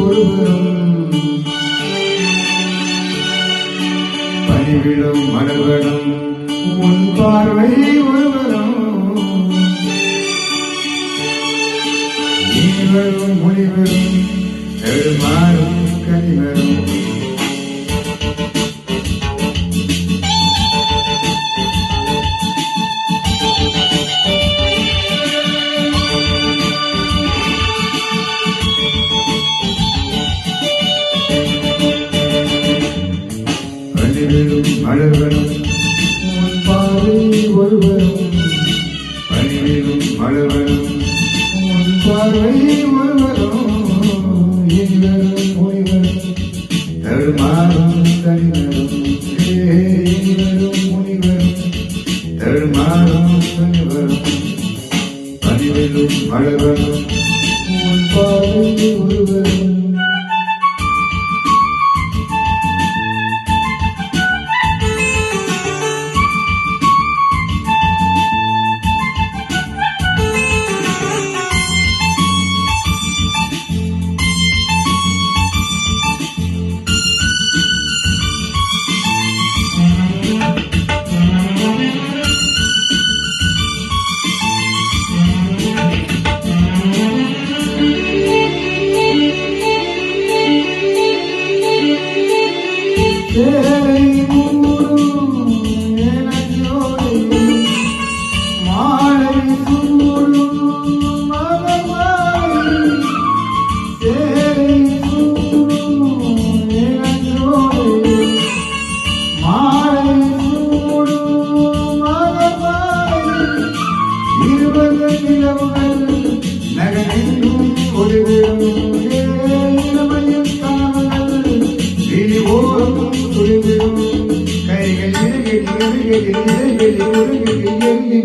ஒருவரும் பணிவிடும் மறுவரும் உன் பார்வை ஒருவரும் நீவரும் மொழிவரும் பெருமாறும் கனிவரும் பணிவிடும் மலர்வனம் உன் பார்வை ஒருவரும். பணிவிலும் மலர்வனம் உன் பார்வை ஒருவரும். எங்களும் முனிவரும் தருமாறும் தனிவரும். எங்களும் முனிவரும் தருமாறும் தனிவரும். பணிவிலும் மலர்வனம் உன் பார்வை ஒருவரும்.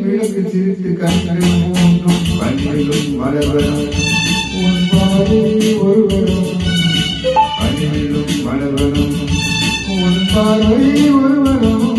விளக்கு சிரித்து கண்கள் மூன்றும் பணிவிலும் ஒருவரும் பணிவிலும் மலர்வரும் உன் பார்வை ஒருவரும்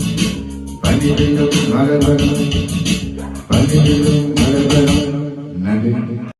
பன்னிரெண்டும் மகர்வரம் பன்னிரெண்டும் மகர்வரம் நன்றி.